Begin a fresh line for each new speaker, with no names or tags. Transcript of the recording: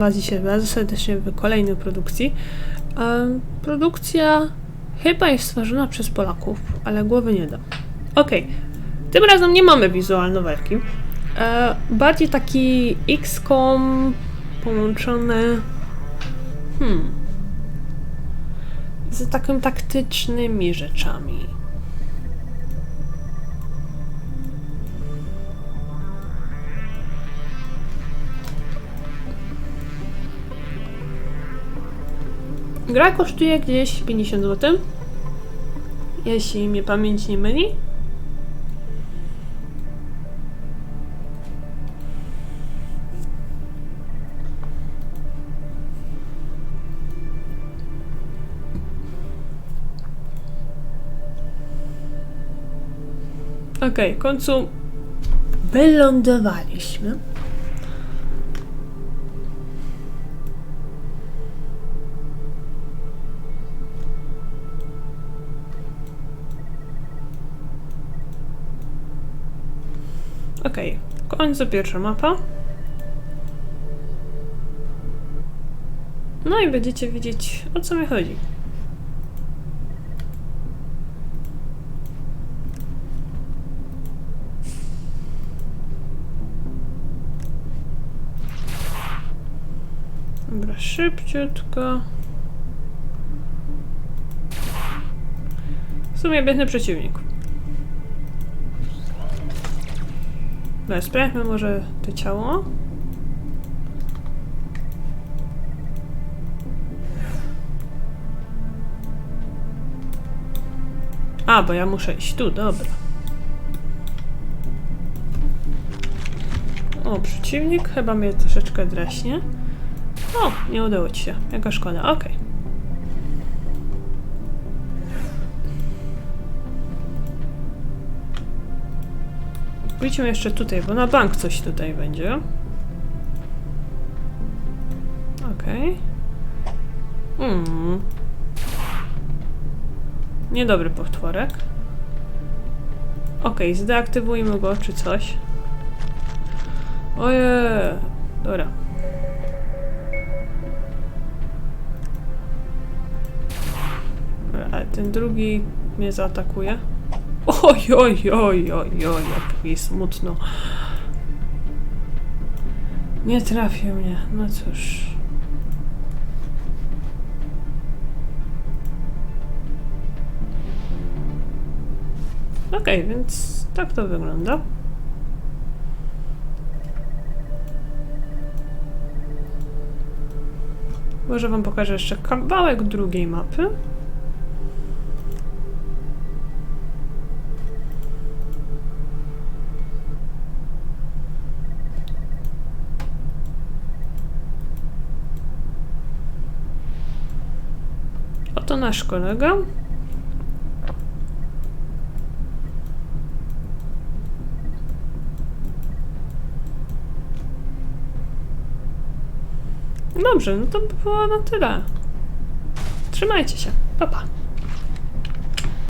Was dzisiaj bardzo serdecznie w kolejnej produkcji. Produkcja chyba jest stworzona przez Polaków, ale głowy nie dam. Okej, tym razem nie mamy wizual nowelki. E, bardziej taki XCOM połączony hmm, z takimi taktycznymi rzeczami. Gra kosztuje gdzieś 50 zł. Jeśli mnie pamięć nie myli. Okej, w końcu wylądowaliśmy. Okej, końcu pierwsza mapa. No i będziecie wiedzieć, o co mi chodzi. Dobra, szybciutko. W sumie biedny przeciwnik. No, sprawdźmy może to ciało. A, bo ja muszę iść tu, dobra. O, przeciwnik chyba mnie troszeczkę draśnie. O, nie udało ci się. Jaka szkoda, okej. Pójdźmy jeszcze tutaj, bo na bank coś tutaj będzie. Okej. Hmm. Niedobry potworek. Okej, zdeaktywujmy go, czy coś. Ojej. Dobra. Dobra, Ale ten drugi mnie zaatakuje. Oj, oj, oj, oj, oj, jak mi smutno. Nie trafił mnie, no cóż. Okej, więc tak to wygląda. Może wam pokażę jeszcze kawałek drugiej mapy. Oto nasz kolega. Dobrze, no to by było na tyle. Trzymajcie się. Pa, pa.